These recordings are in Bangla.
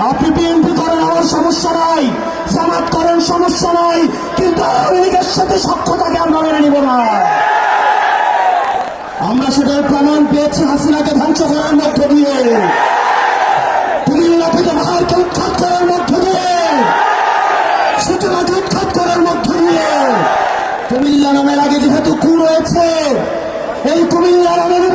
আপনি বিএনপি করেন, আমার সমস্যা নাই। জামাত করেন, সমস্যা নাই। কিন্তু আওয়ামী লীগের সাথে সক্ষতাকে আমরা মেনে নিব না। আমরা সেটার প্রমাণ পেয়েছি হাসিনাকে ধ্বংস করার মধ্য দিয়ে। কুমিল্লা থেকে ভারতকে উৎখাত করার মধ্য দিয়ে। সূচনাকে উৎখাত করার মধ্য দিয়ে। কুমিল্লা নামের আগে যেহেতু কু রয়েছে, এই কুমিল্লা নামে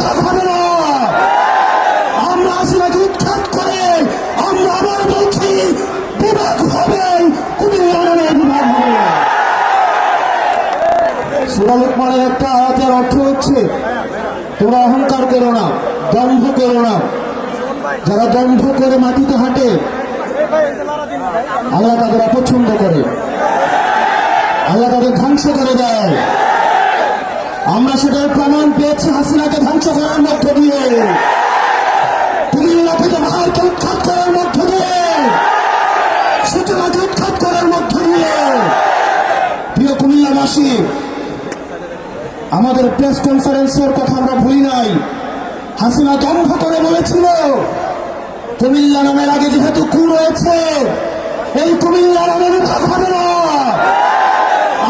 হচ্ছে তোমরা অহংকার করো না দম্ভ করো না। যারা দম্ভ করে মাটিতে হাঁটে, আল্লাহ তাদের অপছন্দ করে। আল্লাহ তাদের ধ্বংস করে দেয়। আমরা সেটার প্রমাণ পেয়েছি, হাসিনাকে ধ্বংস করার মধ্য দিয়ে। কুমিল্লা থেকে ভারতকে উৎখাত করার মধ্য দিয়ে। সূচনাকে উৎখাত করার মধ্য দিয়ে। প্রিয় কুমিল্লাবাসী আমাদের প্রেস কনফারেন্সের কথা আমরা ভুলি নাই। হাসিনা দম্ভ করে বলেছিল, কুমিল্লা নামের আগে যেহেতু কু রয়েছে, এই কুমিল্লা নামের ভাগ হবে না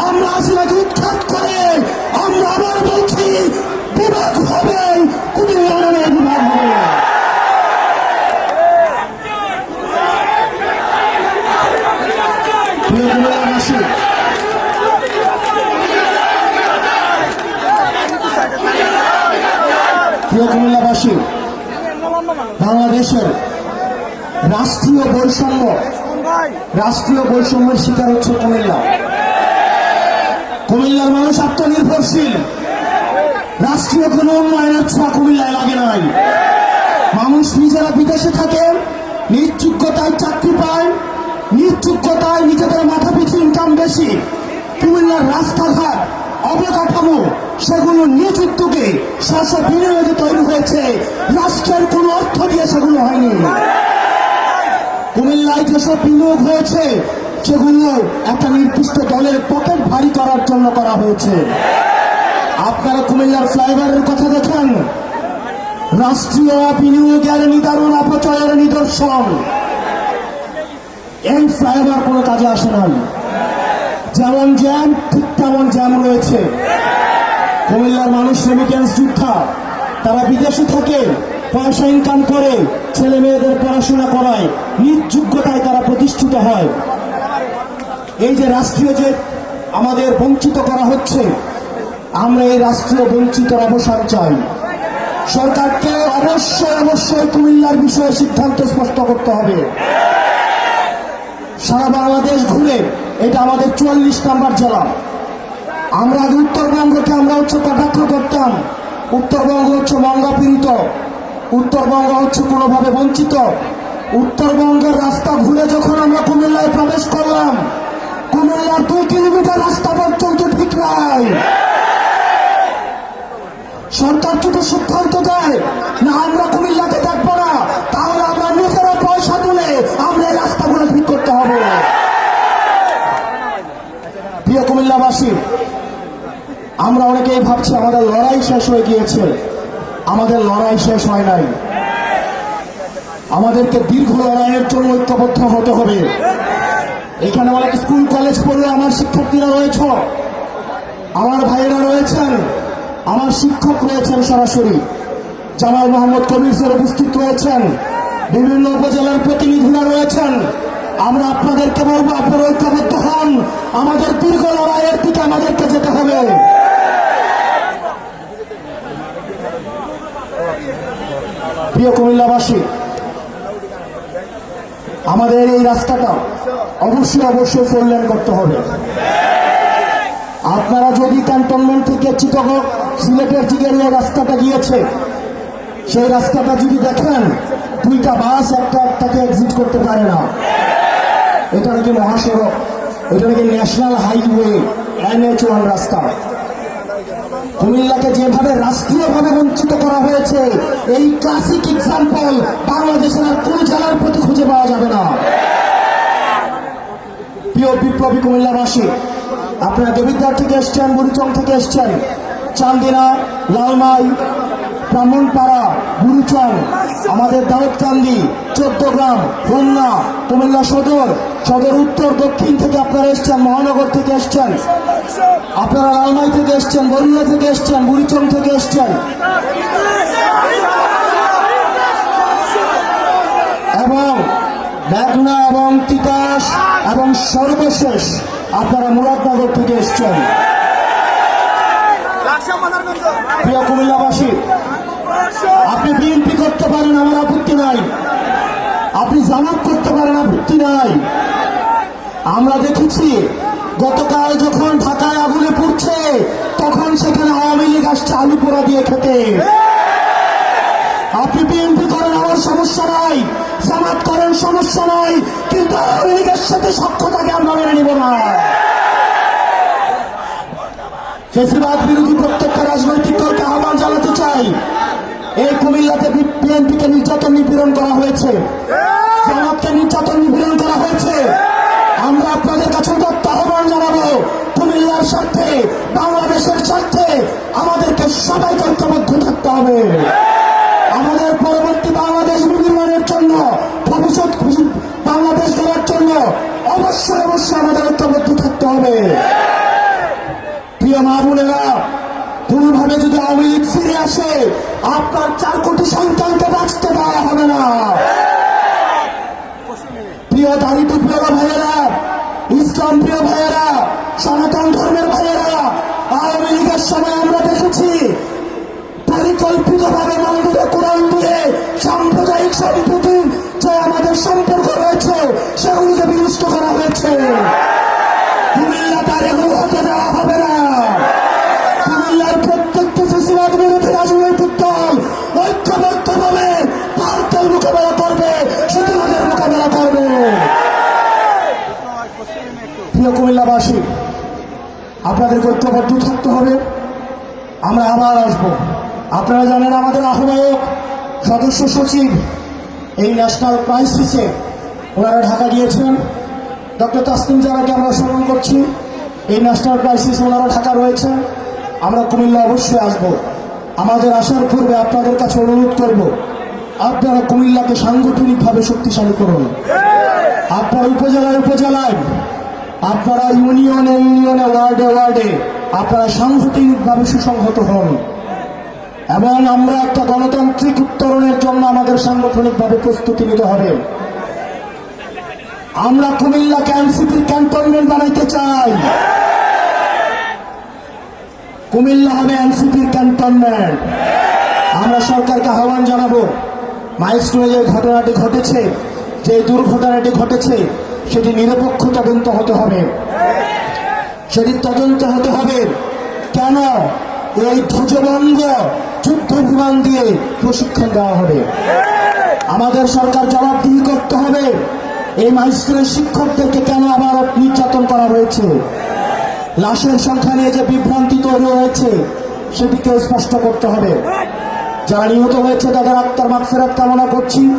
আমরা হাসিনাকে উৎখাত করে আমরা আবার বলছি বিভাগ হবে কুমিল্লা নামে বিভাগ হবে প্রিয় কুমিল্লাবাসী প্রিয় কুমিল্লাবাসী, বাংলাদেশের রাষ্ট্রীয় বৈষম্য, রাষ্ট্রীয় বৈষম্যের শিকার হচ্ছে কুমিল্লা। কুমিল্লার মানুষ আত্মনির্ভরশীল। রাষ্ট্রীয় কোনো উন্নয়নের ছোঁয়া কুমিল্লায় লাগে নাই। মানুষ নিজেরা বিদেশে থাকে নিজ যোগ্যতায় চাকরি পায় নিজ যোগ্যতায় নিজেদের মাথা পিছু ইনকাম বেশি। কুমিল্লার রাস্তাঘাট অবকাঠামো সেগুলো উদ্যোগে স্ব বিনিয়োগে তৈরি হয়েছে। রাষ্ট্রের কোনো অর্থ দিয়ে সেগুলো হয়নি। কুমিল্লায় যেসব বিনিয়োগ হয়েছে, সেগুলো একটা নির্দিষ্ট দলের পকেট ভারী করার জন্য করা হয়েছে। আপনারা কুমিল্লার ফ্লাইওভারের কথা দেখেন। রাষ্ট্রীয় বিনিয়োগের নিদারুণ অপচয়ের নিদর্শন। এই ফ্লাইওভার কোনো কাজে আসে নাই। যেমন জ্যাম, ঠিক তেমন জ্যাম রয়েছে। কুমিল্লার মানুষ রেমিটেন্স যোদ্ধা, তারা বিদেশে থাকে, পয়সা ইনকাম করে, ছেলে মেয়েদের পড়াশোনা করায়, নিজ যোগ্যতায় তারা প্রতিষ্ঠিত হয়। এই যে রাষ্ট্রীয় যে আমাদের বঞ্চিত করা হচ্ছে, আমরা এই রাষ্ট্রীয় বঞ্চিতর অবসান চাই। সরকারকে অবশ্যই অবশ্যই কুমিল্লার বিষয়ে সিদ্ধান্ত স্পষ্ট করতে হবে। সারা এটা আমাদের চুয়াল্লিশ নাম্বার জেলা। আমরা আগে উত্তরবঙ্গকে আমরা হচ্ছে কটাক্ষ করতাম। উত্তরবঙ্গ হচ্ছে মঙ্গাপীড়িত উত্তরবঙ্গ হচ্ছে কোনোভাবে বঞ্চিত। উত্তরবঙ্গের রাস্তা ঘুরে যখন আমরা কুমিল্লায় প্রবেশ করলাম, কুমিল্লার দুই কিলোমিটার রাস্তা পর্যন্ত ঠিক নাই। সরকার যদি সিদ্ধান্ত দেয়, না, আমরা কুমিল্লাকে প্রিয় কুমিল্লাবাসী আমরা অনেকেই ভাবছি আমাদের লড়াই শেষ হয়ে গিয়েছে। আমাদের লড়াই শেষ হয় নাই। আমাদেরকে দীর্ঘ লড়াইয়ের জন্য ঐক্যবদ্ধ হতে হবে। এখানে অনেক স্কুল, কলেজ পড়লে আমার শিক্ষার্থীরা রয়েছ। আমার ভাইয়েরা রয়েছেন। আমার শিক্ষক রয়েছেন সরাসরি। জামাল মোহাম্মদ কবির স্যার উপস্থিত রয়েছেন। বিভিন্ন উপজেলার প্রতিনিধিরা রয়েছেন। আমরা আপনাদেরকে বলব, আপনারা ঐক্যবদ্ধ হন। আমাদের দীর্ঘ লড়াইয়ের দিকে আমাদেরকে যেতে হবে। প্রিয় কুমিল্লাবাসী, আমাদের এই রাস্তাটা অবশ্যই অবশ্যই লেন করতে হবে। আপনারা যদি ক্যান্টনমেন্ট থেকে চিটগং সিলেটের দিকে যে রাস্তাটা গিয়েছে, সেই রাস্তাটা যদি দেখেন, দুইটা বাস একটা একটাকে এক্সিট করতে পারে না। এটা নাকি মহাসড়ক, এটা নাকি ন্যাশনাল হাইওয়ে এনএচ ওয়ান রাস্তা। কুমিল্লাকে যেভাবে রাষ্ট্রীয়ভাবে বঞ্চিত করা হয়েছে, এই ক্লাসিক এক্সাম্পল বাংলাদেশের আর কোন জেলার প্রতি খুঁজে পাওয়া যাবে না। প্রিয় বিপ্লবী কুমিল্লাবাসী, আপনারা দেবিদ্বার থেকে এসছেন, বুড়িচং থেকে এসছেন, চান্দিনা, লালমাই, ব্রাহ্মণপাড়া গুরুচং আমাদের দাউদকান্দি চোদ্দগ্রাম খুলনা কুমিল্লা সদর সদর উত্তর দক্ষিণ থেকে আপনারা এসছেন মহানগর থেকে এসছেন। আপনারা লালমাই থেকে এসছেন বরুণা থেকে এসছেন বুড়িচং থেকে এসছেন। এবং মেঘনা এবং তিতাস এবং সর্বশেষ আপনারা মুরাদনগর থেকে এসছেন। প্রিয় কুমিল্লাবাসী আপনি বিএনপি করতে পারেন, আমার আপত্তি নাই। আপনি জামাত করতে পারেন, আপত্তি নাই। আমরা দেখেছি, গতকাল যখন ঢাকায় আগুনে পড়ছে, তখন সেখানে আওয়ামী লীগ আসছে আলু পোড়া দিয়ে খেতে। আপনি বিএনপি করেন, আমার সমস্যা নাই। জামাত করেন, সমস্যা নাই। কিন্তু আওয়ামী লীগের সাথে সক্ষতাকে আমরা মেনে নিব না। ফেসিবাদ বিরোধী প্রত্যেকটা রাজনৈতিক দলকে আহ্বান জানাতে চাই। এই কুমিল্লাতে বিএনপিকে নির্যাতন নিপীড়ন করা হয়েছে। জামাতকে নির্যাতন নিপীড়ন করা হয়েছে। আমরা আপনাদের কাছে উদাত্ত আহ্বান জানাব, কুমিল্লার স্বার্থে, বাংলাদেশের স্বার্থে আমাদেরকে সবাই ঐক্যবদ্ধ থাকতে হবে। আমাদের পরবর্তী বাংলাদেশ বিনির্মাণের জন্য, ভবিষ্যৎ বাংলাদেশ গড়ার জন্য অবশ্যই অবশ্যই আমাদের ঐক্যবদ্ধ থাকতে হবে প্রিয় মা বোনেরা কোনোভাবে যদি আওয়ামী লীগ ফিরে আসে আপনার চার কোটি সন্তানকে বাঁচতে দেওয়া হবে না। কুমিল্লাবাসী আপনাদেরকে ঐক্যবদ্ধ থাকতে হবে। আমরা আবার আসব। আপনারা জানেন আমাদের আহ্বায়ক, সদস্য সচিব এই ন্যাশনাল ক্রাইসিসে ওনারা ঢাকা গিয়েছেন। ডক্টর তাসলিম জারাকে আমরা স্মরণ করছি। এই ন্যাশনাল ক্রাইসিস ওনারা ঢাকা রয়েছেন। আমরা কুমিল্লা অবশ্যই আসব। আমাদের আসার পূর্বে আপনাদের কাছে অনুরোধ করব, আপনারা কুমিল্লাকে সাংগঠনিকভাবে শক্তিশালী করুন। আপনারা উপজেলায় উপজেলায় আপনারা ইউনিয়নে ইউনিয়নে, ওয়ার্ডে ওয়ার্ডে আপনারা সাংগঠনিকভাবে সুসংহত হন। এবং আমরা একটা গণতান্ত্রিক উত্তরণের জন্য আমাদের সাংগঠনিকভাবে প্রস্তুতি নিতে হবে। আমরা কুমিল্লাকে এনসিপির ক্যান্টনমেন্ট বানাইতে চাই। কুমিল্লা হবে এনসিপির ক্যান্টনমেন্ট। আমরা সরকারকে আহ্বান জানাব, মাইলস্টোনে যে ঘটনাটি ঘটেছে, যে দুর্ঘটনাটি ঘটেছে সেটি নিরপেক্ষ তদন্ত হতে হবে। সেটি তদন্ত হতে হবে। কেন? এই ধ্বজভঙ্গ যুদ্ধ বিমান দিয়ে প্রশিক্ষণ দেওয়া হবে। আমাদের সরকার জবাবদিহি করতে হবে। এই মাইস্কুলের শিক্ষকদেরকে কেন আবার নির্যাতন করা হয়েছে? লাশের সংখ্যা নিয়ে যে বিভ্রান্তি তৈরি হয়েছে, সেটিকে স্পষ্ট করতে হবে। যারা নিহত হয়েছে, তাদের আত্মার মাগফেরাত কামনা করছি।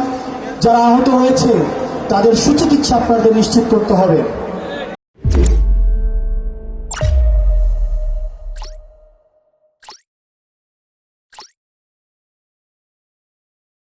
যারা আহত হয়েছে তাদের সুচিকিৎসা আপনাদের নিশ্চিত করতে হবে।